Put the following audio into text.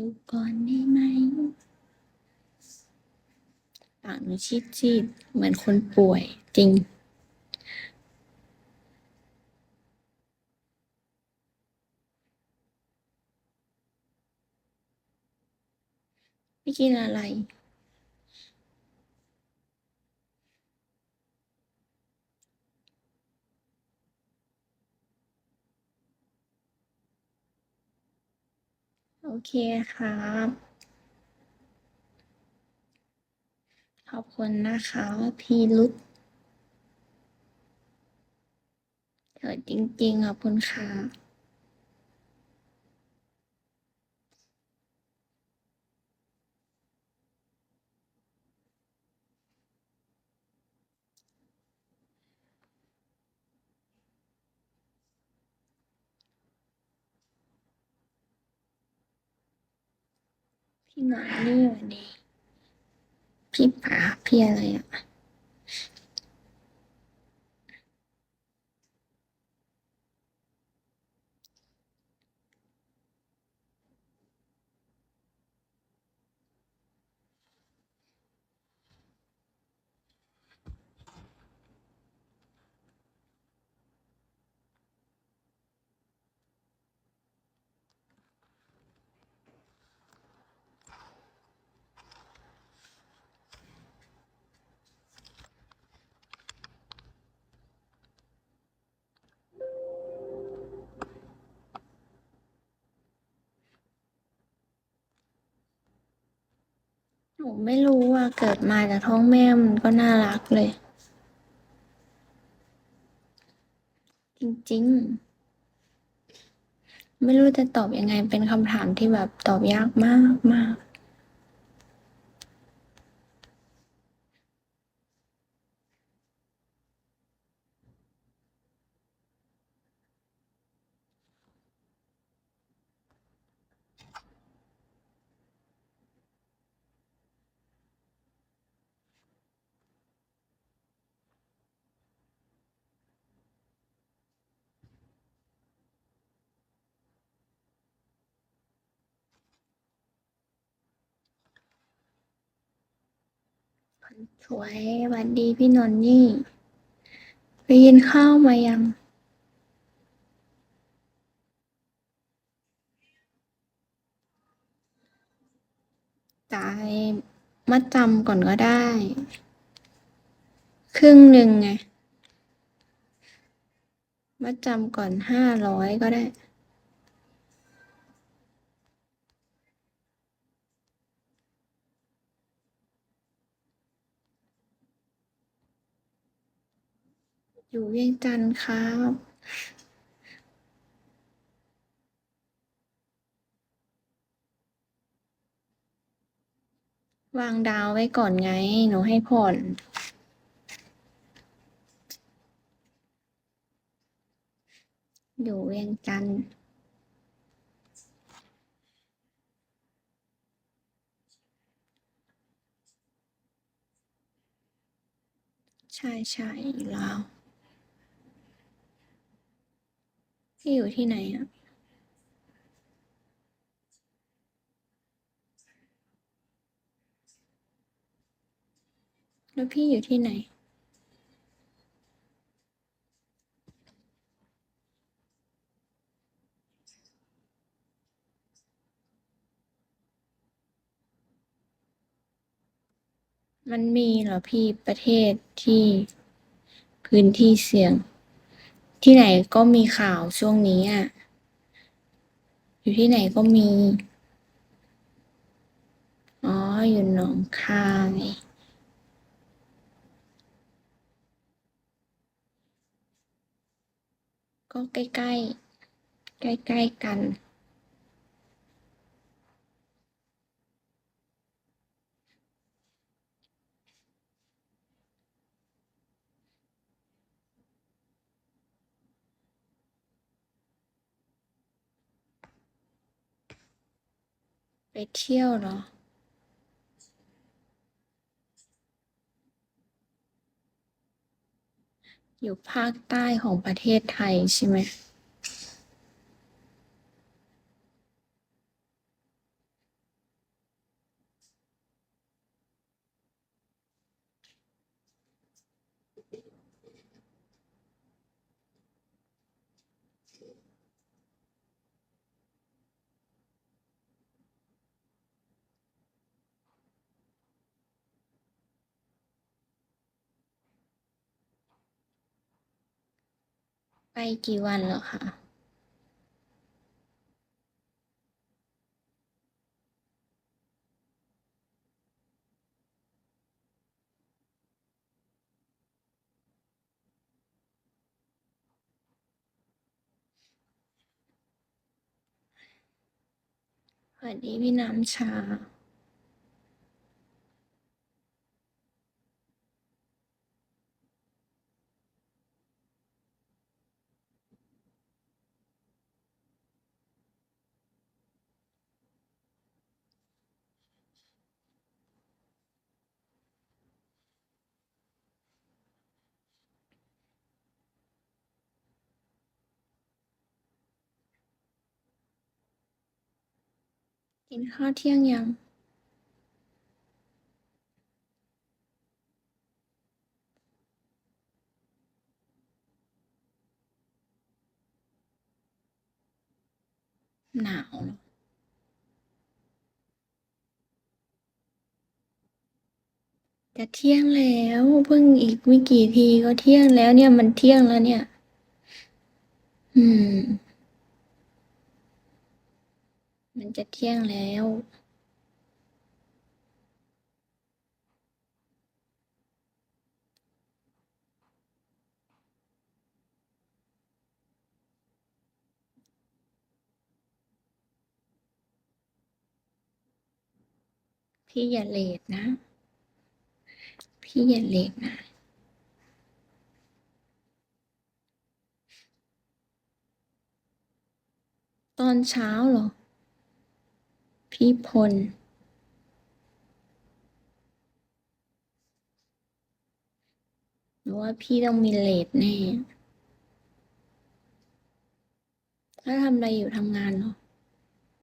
อยู่ก่อนได้ไหมปากหนูชีดชีดเหมือนคนป่วยจริง ไม่กินอะไร เคครับ ขอบคุณนะคะ พี่รุดเถิดจริงๆขอบคุณค่ะ พี่หนอนนี่วันนี้ พี่ป๋าพี่อะไรอะ ไม่รู้ว่าเกิดมาจากท้องแม่มันก็น่ารักเลย จริงๆ ไม่รู้จะตอบยังไงเป็นคำถามที่แบบตอบยากมากมาก สวยหวันดีพี่นนนี่ ไปกินข้าวมายังจ่ายมัดจำก่อนก็ได้ ครึ่งหนึ่งไง มัดจำก่อนห้าร้อยก็ได้ อยู่เวียงจันทร์ครับ วางดาวไว้ก่อนไง หนูให้ผ่อนอยู่เวียงจันทร์ใช่ใช่อยู่ลาว พี่อยู่ที่ไหนอะแล้วพี่อยู่ที่ไหนมันมีเหรอพี่ประเทศที่พื้นที่เสี่ยง ที่ไหนก็มีข่าวช่วงนี้อะ อยู่ที่ไหนก็มี อ๋อ อยู่หนองคายก็ใกล้ๆ ใกล้ๆกัน เที่ยวเหรอ อยู่ภาคใต้ของประเทศไทยใช่ไหม ไปกี่วันแล้วคะสวัสดีพี่น้ำชา กินข้าวเที่ยงยัง หนาวหรอจะเที่ยงแล้วเพิ่งอีกไม่กี่ทีก็เที่ยงแล้วเนี่ยมันเที่ยงแล้วเนี่ย อืม มันจะเที่ยงแล้ว พี่อย่าเลทนะ พี่อย่าเลทนะตอนเช้าเหรอ พี่พล หรือว่าพี่ต้องมีเลทแน่ ถ้าทำอะไรอยู่ทำงานเหรอ